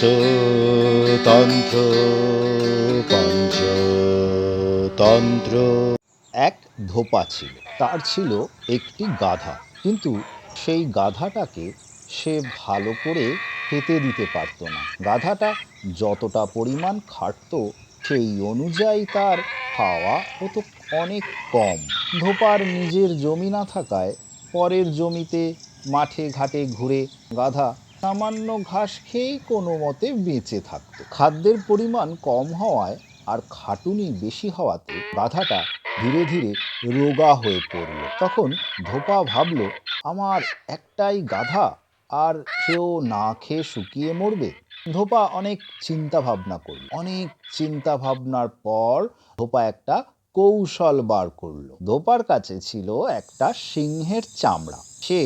পঞ্চতন্ত্র পঞ্চতন্ত্র। এক ধোপা ছিল, তার ছিল একটি গাধা, কিন্তু সেই গাধাটাকে সে ভালো করে খেতে দিতে পারতো না। গাধাটা যতটা পরিমাণ খাটতো, সেই অনুযায়ী তার খাওয়া হতো অনেক কম। ধোপার নিজের জমি না থাকায় পরের জমিতে মাঠে ঘাটে ঘুরে গাধা সামান্য ঘাস খেয়েই কোনো মতে বেঁচে থাকতো। খাদ্যের পরিমাণ কম হওয়ায় আর খাটুনি বেশি হওয়াতে গাধাটা ধীরে ধীরে রোগা হয়ে পড়ল। তখন ধোপা ভাবল, আমার একটাই গাধা, আর সেও না খেয়ে শুকিয়ে মরবে? ধোপা অনেক চিন্তা ভাবনা করল। অনেক চিন্তা ভাবনার পর ধোপা একটা কৌশল বার করল। ধোপার কাছে ছিল একটা সিংহের চামড়া। সে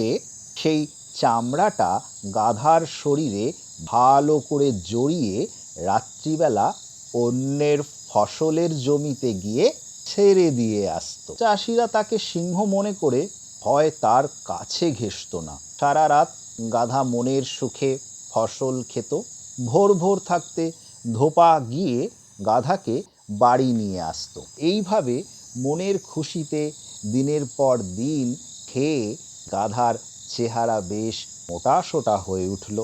সেই চামড়াটা গাধার শরীরে ভালো করে জড়িয়ে রাত্রিবেলা অন্যের ফসলের জমিতে গিয়ে ছেড়ে দিয়ে আসতো। চাষিরা তাকে সিংহ মনে করে হয় তার কাছে ঘেসতো না। সারা রাত গাধা মনের সুখে ফসল খেত। ভোর ভোর থাকতে ধোপা গিয়ে গাধাকে বাড়ি নিয়ে আসতো। এইভাবে মনের খুশিতে দিনের পর দিন খেয়ে গাধার চেহারা বেশ মোটা সোটা হয়ে উঠল।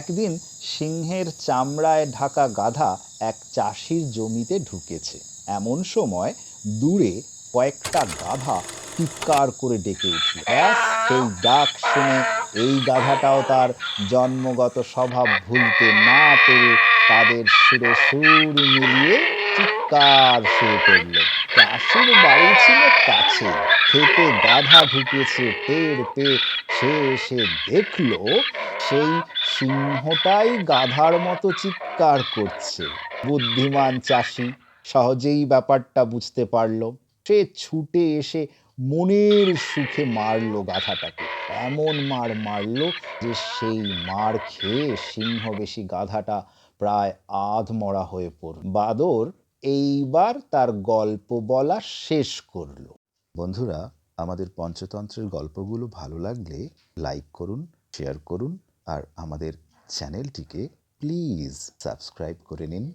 একদিন সিংহের চামড়ায় ঢাকা গাধা এক চাষির জমিতে ঢুকেছে। এমন সময় দূরে কয়েকটা গাধা চিৎকার করে ডেকে উঠল। সেই ডাক শুনে এই গাধাটাও তার জন্মগত স্বভাব ভুলতে না পেরে তাদের সুরে সুর মিলিয়ে চিৎকার শুরু করল। চাষির বাড়ি ছিল কাছে। খেতে গাধা ঢুকেছে টের পেয়ে সে এসে দেখল সেই সিংহটাই গাধার মতো চিৎকার করছে। বুদ্ধিমান চাষি সহজেই ব্যাপারটা বুঝতে পারল। সে ছুটে এসে মনের সুখে মারলো গাধাটাকে। এমন মার মারলো যে সেই মার খেয়ে সিংহবেশী গাধাটা প্রায় আধ মরা হয়ে পড়ল। বাদর এইবার তার গল্প বলা শেষ করল। বন্ধুরা আমাদের পঞ্চতন্ত্রের গল্পগুলো ভালো লাগলে লাইক করুন, শেয়ার করুন আর আমাদের চ্যানেলটিকে প্লিজ সাবস্ক্রাইব করে নিন।